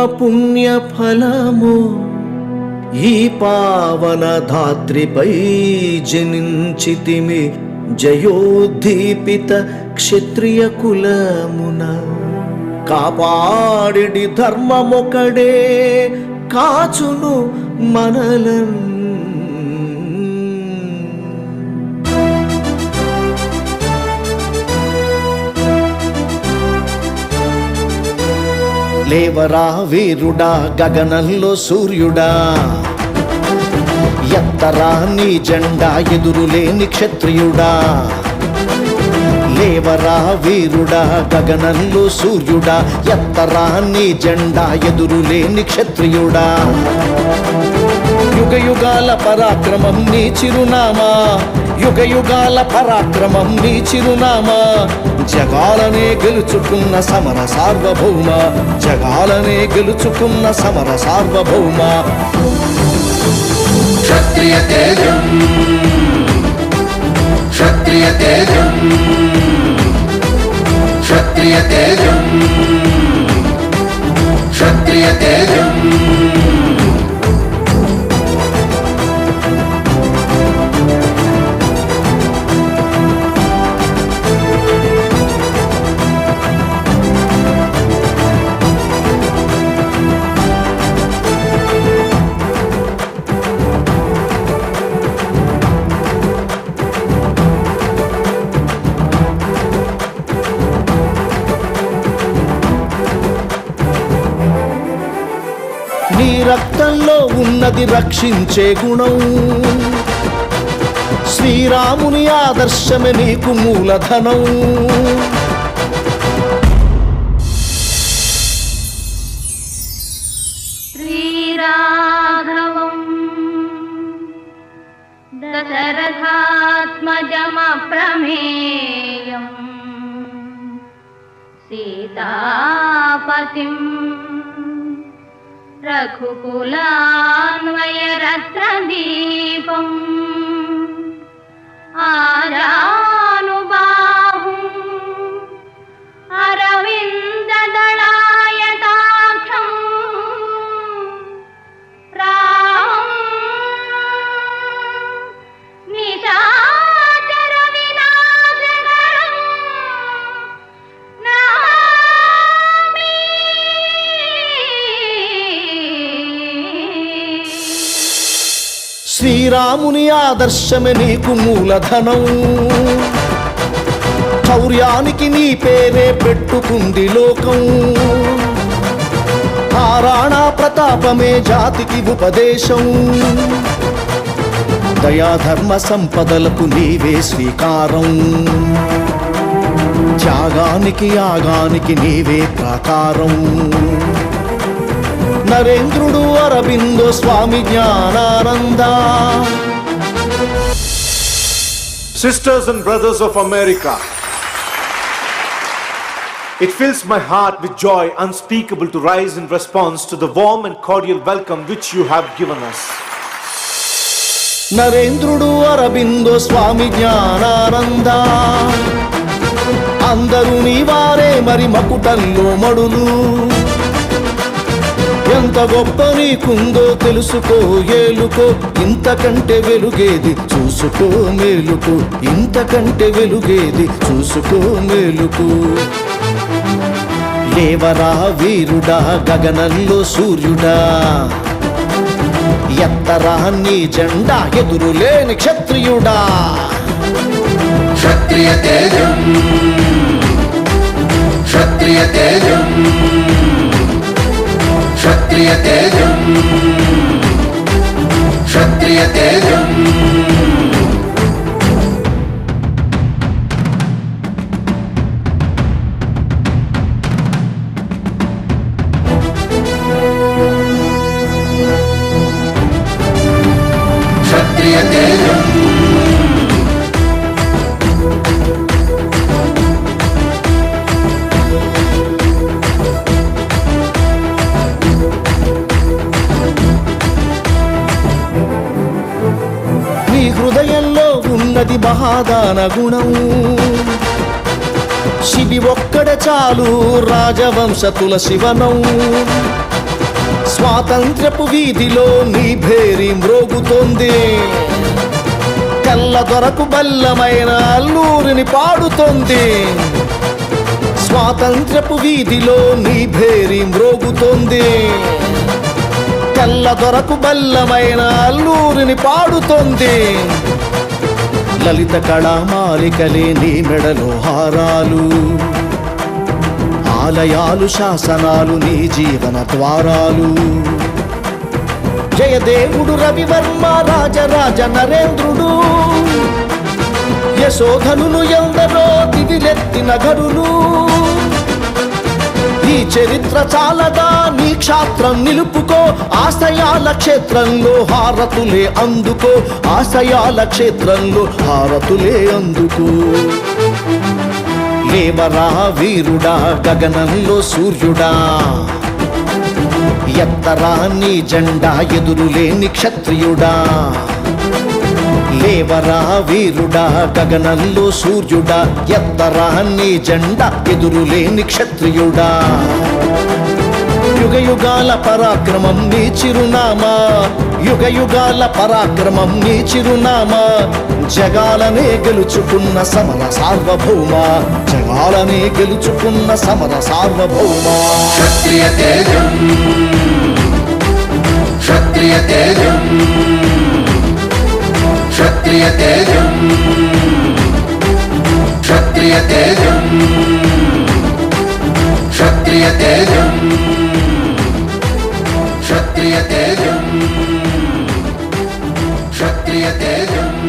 ఏ పుణ్య ఫలము ఈ పావన ధాత్రిపై జనించితిమి జయోద్దీపిత క్షత్రియ కులమున. కాపాడిడి ధర్మమొకడే కాచును మనలన్ లేవరా వీరుడా గగనంలో సూర్యుడా. ఎత్తరా నీ జెండా ఎదురులేని క్షత్రియుడా. లేవరా వీరుడా గగనంలో సూర్యుడా. ఎత్తరా నీ జెండా ఎదురులేని క్షత్రియుడా. యుగ యుగాల పరాక్రమం నీ చిరునామా. యుగ యుగాల పరాక్రమం నీ చిరునామా. జగాలనే గెలుచుకున్న సమర సార్వభౌమ. జగాలనే గెలుచుకున్న సమర సార్వభౌమ. క్షత్రియ తేజం క్షత్రియ తేజం క్షత్రియ తేజం. రక్తంలో ఉన్నది రక్షించే గుణం. శ్రీరాముని ఆదర్శమే నీకు మూలధనం. ప్రమేయం దశరథాత్మజమప్రమేయం. సీతాపతిం रघुकुलान्वयरत्रदीपम् आरा శ్రీరాముని ఆదర్శమే నీకు మూలధనం. శౌర్యానికి నీ పేరే పెట్టుకుంది లోకం. ఆ రాణా ప్రతాపమే జాతికి ఉపదేశం. దయాధర్మ సంపదలకు నీవే శ్రీకారం త్యాగానికి యాగానికి నీవే ప్రాకారం. నరేంద్రుడు Aurobindo Swami Gnanananda Sisters and brothers of America, it fills my heart with joy unspeakable to rise in response to the warm and cordial welcome which you have given us. నరేంద్రుడు అరబిందో స్వామి జ్ఞానానంద అందరూ నీ వారే మరి మకుటంలో మడులు ఎంత గొప్ప నీకుందో తెలుసుకో ఏలుకో. ఇంతకంటే వెలుగేది చూసుకో మేలుకు. ఇంతకంటే వెలుగేది చూసుకో మేలుకు. లేవరా వీరుడా గగనంలో సూర్యుడా. ఎత్తరా నీ జెండా ఎదురులేని క్షత్రియుడా. క్షత్రియ తేజం క్షత్రియ తేజం. క్షత్రియ తేజం. నీ గుణం. శివి ఒక్కడ చాలు రాజవంశ తులశివనం స్వాతంత్రపు వీధిలో నీ భేరి మ్రోగుతోంది. తెల్ల దొరకు బల్లమైన అల్లూరిని పాడుతోంది. స్వాతంత్రపు వీధిలో నీ భేరి మ్రోగుతోంది. తెల్ల దొరకు బల్లమైన అల్లూరిని పాడుతోంది. లలిత కళామాలికలే నీ మెడలో హారాలు. ఆలయాలు శాసనాలు నీ జీవన ద్వారాలు. జయదేవుడు రవివర్మ రాజరాజ నరేంద్రుడు. యశోధనులు ఎందరో దివిలెత్తిన గరులు నీ చరిత్ర చాలదా? నీ క్షాత్రం నిలుపుకో. ఆశయాల క్షేత్రంలో హారతులే అందుకో. ఆశయాల క్షేత్రంలో హారతులే అందుకో. లేవరా వీరుడా? గగనంలో సూర్యుడా? ఎత్తరా నీ జెండా? ఎదురులేని క్షత్రియుడా? దేవరా వీరుడా గగనంలో సూర్యుడా ఎత్తరా నీ జెండా ఎదురులేని క్షత్రియుడా. యుగ యుగాల పరాక్రమం నీ చిరునామా యుగ యుగాల పరాక్రమం నీ చిరునామా. జగాలనే గెలుచుకున్న సమర సార్వభౌమ జగాలనే గెలుచుకున్న సమర సార్వభౌమ. క్షత్రియ తేజం క్షత్రియ తేజం. క్షత్రియ తేజం క్షత్రియ తేజం క్షత్రియ తేజం క్షత్రియ తేజం క్షత్రియ తేజం